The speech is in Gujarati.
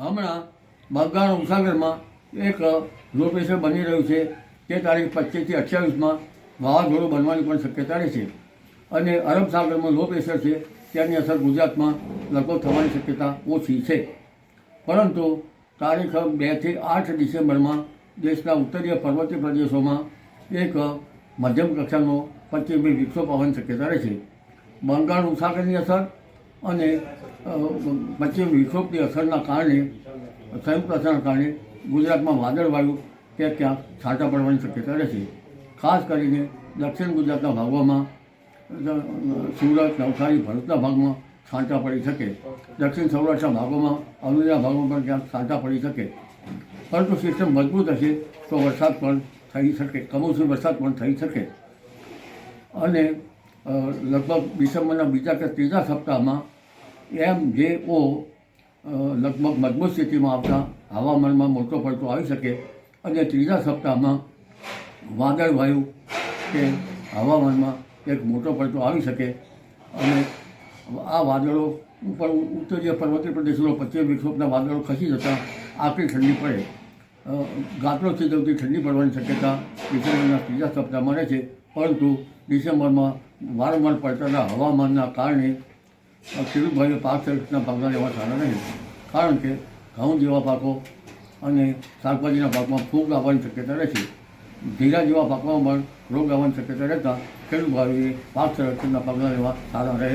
હમણાં બંગાળ ઉપસાગરમાં એક લો પ્રેશર બની રહ્યું છે. તે તારીખ પચીસથી અઠ્યાવીસમાં વાવાઝોડું બનવાની પણ શક્યતા રહે છે અને અરબ સાગરમાં લો પ્રેશર છે તેની અસર ગુજરાતમાં લગભગ થવાની શક્યતા ઓછી છે. પરંતુ તારીખ બેથી આઠ ડિસેમ્બરમાં દેશના ઉત્તરીય પર્વતીય પ્રદેશોમાં એક મધ્યમ કક્ષાનો પશ્ચિમી વિક્ષોપ આવવાની શક્યતા રહે છે બંગાળ ઉપસાગરની અસર અને પશ્ચિમ વિક્ષોભની અસરના કારણે, સંયુક્ત અસરના કારણે ગુજરાતમાં વાદળવાયુ કે ક્યાંક છાંટા પડવાની શક્યતા રહેશે. ખાસ કરીને દક્ષિણ ગુજરાતના ભાગોમાં સુરત, નવસારી, ભરૂચના ભાગમાં છાંટા પડી શકે. દક્ષિણ સૌરાષ્ટ્રના ભાગોમાં અરુણના ભાગોમાં પણ ક્યાંક છાંટા પડી શકે. પરંતુ સિસ્ટમ મજબૂત હશે તો વરસાદ પણ થઈ શકે, કમોસમી વરસાદ પણ થઈ શકે. અને લગભગ ડિસેમ્બરના બીજા કે ત્રીજા સપ્તાહમાં એમ જે ઓ લગભગ મજબૂત સ્થિતિમાં આવતા હવામાનમાં મોટો પડતો આવી શકે. અને ત્રીજા સપ્તાહમાં વાદળ વાયુ કે હવામાનમાં એક મોટો પડતો આવી શકે. અને આ વાદળો ઉપર ઉત્તરીય પર્વતીય પ્રદેશોનો પશ્ચિમ વિક્ષોભના વાદળો ખસી જતાં આકરી ઠંડી પડે. ગાત્રો થીજવતી ઠંડી પડવાની શક્યતા ડિસેમ્બરના ત્રીજા સપ્તાહમાં રહે છે. પરંતુ ડિસેમ્બરમાં વારંવાર પડતા હવામાનના કારણે ખેડૂત ભાઈઓ પાક સર્વિસના ભાગના લેવા સારા નહીં. કારણ કે ઘઉં જેવા પાકો અને શાકભાજીના પાકમાં ફૂગ આવવાની શક્યતા રહે છે જીરા જેવા પાકમાં પણ રોગ આવવાની શક્યતા રહેતા ખેડૂત ભાઈઓએ પાક સંરક્ષણના પગલાં લેવા સારા રહે